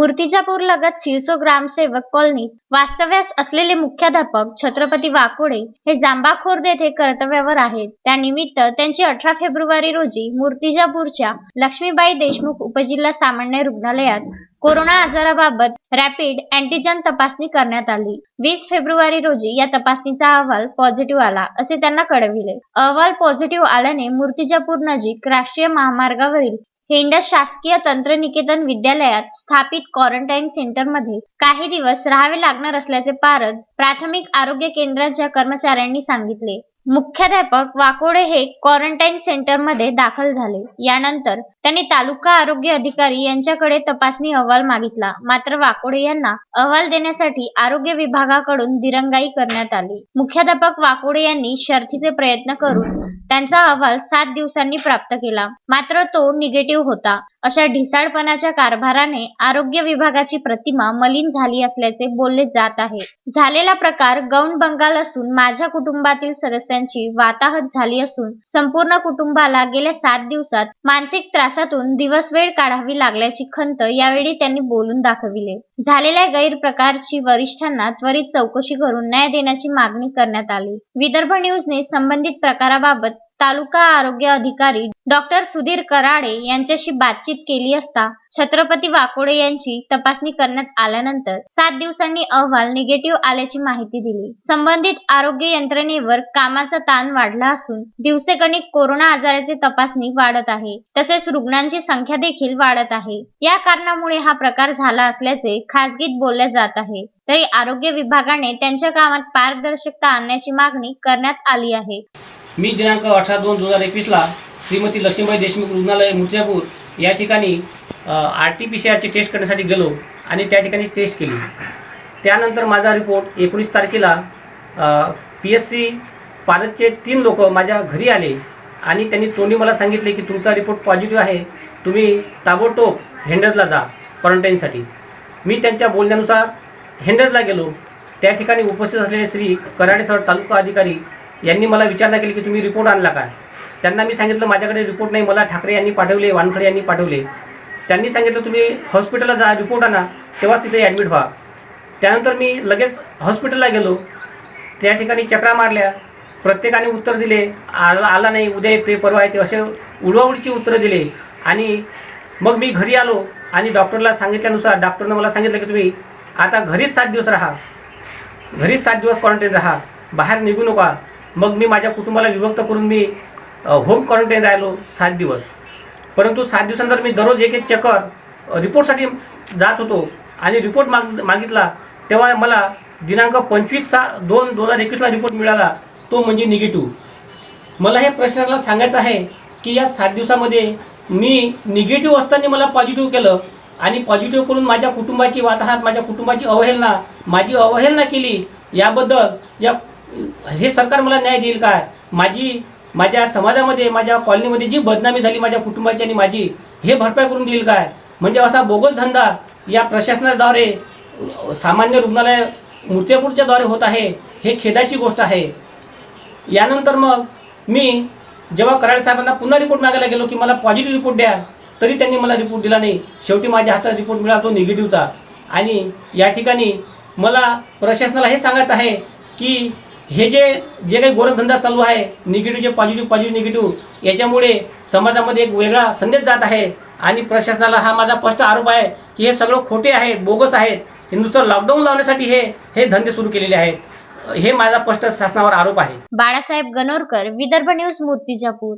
मूर्तिजापूर लगत सिरसो ग्रामसेवक कॉलनीत वास्तव्यास असलेले मुख्याध्यापक छत्रपती वाकोडे हे जांबाखोर्द येथे कर्तव्यावर आहेत त्यानिमित्त त्यांची अठरा फेब्रुवारी रोजी मूर्तिजापूरच्या लक्ष्मीबाई देशमुख उपजिल्हा सामान्य रुग्णालयात कोरोना आजाराबाबत रॅपिड अँटीजन तपासणी करण्यात आली. वीस फेब्रुवारी रोजी या तपासणीचा अहवाल पॉझिटिव्ह आला असे त्यांना कळविले. अहवाल पॉझिटिव्ह आल्याने मूर्तिजापूर नजीक राष्ट्रीय महामार्गावरील हिंडस शासकीय तंत्रनिकेतन विद्यालयात स्थापित क्वारंटाईन सेंटरमध्ये काही दिवस राहावे लागणार असल्याचे पारद प्राथमिक आरोग्य केंद्राच्या कर्मचाऱ्यांनी सांगितले. मुख्याध्यापक वाकोडे हे क्वारंटाईन सेंटरमध्ये दाखल झाले. यानंतर त्यांनी तालुका आरोग्य अधिकारी यांच्याकडे तपासणी अहवाल मागितला. मात्र वाकोडे यांना अहवाल देण्यासाठी आरोग्य विभागाकडून दिरंगाई करण्यात आली. मुख्याध्यापक वाकोडे यांनी शर्थीचे प्रयत्न करून त्यांचा अहवाल सात दिवसांनी प्राप्त केला. मात्र तो निगेटिव्ह होता. अशा ढिसाळपणाच्या कारभाराने आरोग्य विभागाची प्रतिमा मलिन झाली असल्याचे बोलले जात आहे. झालेला प्रकार गौण बंगाल असून माझ्या कुटुंबातील सदस्यांची वाताहत झाली असून संपूर्ण कुटुंबाला गेल्या सात दिवसात मानसिक त्रासातून दिवसवेळ काढावी लागल्याची खंत यावेळी त्यांनी बोलून दाखविले. झालेल्या गैरप्रकारची वरिष्ठांना त्वरित चौकशी करून न्याय देण्याची मागणी करण्यात आली. विदर्भ न्यूजने संबंधित प्रकाराबाबत तालुका आरोग्य अधिकारी डॉक्टर सुधीर कराडे यांच्याशी बातचीत केली असता छत्रपती वाकोडे यांची तपासणी करण्यात आल्यानंतर सात दिवसांनी अहवाल निगेटिव्ह आल्याची माहिती दिली. संबंधित आरोग्य यंत्रणेवर कामाचा ताण वाढला असून दिवसेगणिक कोरोना आजाराची तपासणी वाढत आहे. तसेच रुग्णांची संख्या देखील वाढत आहे. या कारणामुळे हा प्रकार झाला असल्याचे खासगीत बोलले जात आहे. तरी आरोग्य विभागाने त्यांच्या कामात पारदर्शकता आणण्याची मागणी करण्यात आली आहे. मी दिनांक अठरा दोन दोन हजार एकवीसला श्रीमती लक्ष्मीबाई देशमुख रुग्णालय मुर्जापूर या ठिकाणी आर टी पी सी आरची टेस्ट करण्यासाठी गेलो आणि त्या ठिकाणी टेस्ट केली. त्यानंतर माझा रिपोर्ट एकोणीस तारखेला पी एस सी पारतचे तीन लोक माझ्या घरी आले आणि त्यांनी तोंडी मला सांगितले की तुमचा रिपोर्ट पॉझिटिव्ह आहे तुम्ही ताबडतोब हेंडर्सला जा क्वारंटाईनसाठी मी त्यांच्या बोलण्यानुसार हेंडर्सला गेलो. त्या ठिकाणी उपस्थित असलेले श्री कराडे सर तालुका अधिकारी यांनी मला विचारणा केली की तुम्ही रिपोर्ट आणला काय त्यांना मी सांगितलं माझ्याकडे रिपोर्ट नाही. मला ठाकरे यांनी पाठवले वानखडे यांनी पाठवले. त्यांनी सांगितलं तुम्ही हॉस्पिटलला जा रिपोर्ट आणा. तेव्हाच तिथे ॲडमिट व्हा. त्यानंतर मी लगेच हॉस्पिटलला गेलो. त्या ठिकाणी चक्रा मारल्या. प्रत्येकाने उत्तर दिले आला आला नाही उद्या येते परवा येते असे उडवाउडीची उत्तरं दिले. आणि मग मी घरी आलो आणि डॉक्टरला सांगितल्यानुसार डॉक्टरनं मला सांगितलं की तुम्ही आता घरीच सात दिवस राहा. घरीच सात दिवस क्वारंटाईन राहा. बाहेर निघू नका. मग मी माझ्या कुटुंबाला विभक्त करून मी होम क्वारंटाईन राहिलो सात दिवस. परंतु सात दिवसानंतर मी दररोज एक एक चक्कर रिपोर्टसाठी जात होतो. आणि रिपोर्ट माग मागितला. तेव्हा मला दिनांक पंचवीस सा दोन दोन हजार एकवीसला रिपोर्ट मिळाला. तो म्हणजे निगेटिव्ह मला हे प्रश्नाला सांगायचं आहे की या सात दिवसामध्ये मी निगेटिव्ह असताना मला पॉझिटिव्ह केलं. आणि पॉझिटिव्ह करून माझ्या कुटुंबाची वाताहात माझ्या कुटुंबाची अवहेलना माझी अवहेलना केली. याबद्दल या हे सरकार मला न्याय देईल काय? माझी माझ्या समाजामध्ये माझ्या कॉलनीमध्ये जी बदनामी झाली माझ्या कुटुंबाची आणि माझी हे भरपाई करून देईल काय? म्हणजे असा बोगस धंदा या प्रशासनाद्वारे सामान्य रुग्णालय मूर्तिजापूरच्या द्वारे होत आहे हे खेदाची गोष्ट आहे. यानंतर मग मी जेव्हा कराड साहेबांना पुन्हा रिपोर्ट मागायला गेलो की मला पॉझिटिव्ह रिपोर्ट द्या तरी त्यांनी मला रिपोर्ट दिला नाही. शेवटी माझ्या हातात रिपोर्ट मिळाला तो निगेटिव्हचा आणि या ठिकाणी मला प्रशासनाला हे सांगायचं आहे की हे जे जे काही गोरखधंदा चालू आहे निगेटिव्ह जे पॉझिटिव्ह पॉझिटिव्ह निगेटिव्ह याच्यामुळे समाजामध्ये एक वेगळा संदेश जात आहे. आणि प्रशासनाला हा माझा स्पष्ट आरोप आहे की हे सगळं खोटे आहेत बोगस आहेत. हिंदुस्थान लॉकडाऊन लावण्यासाठी हे हे धंदे सुरू केलेले आहेत. हे माझा स्पष्ट शासनावर आरोप आहे. बाळासाहेब गणोरकर विदर्भ न्यूज मूर्तिजापूर.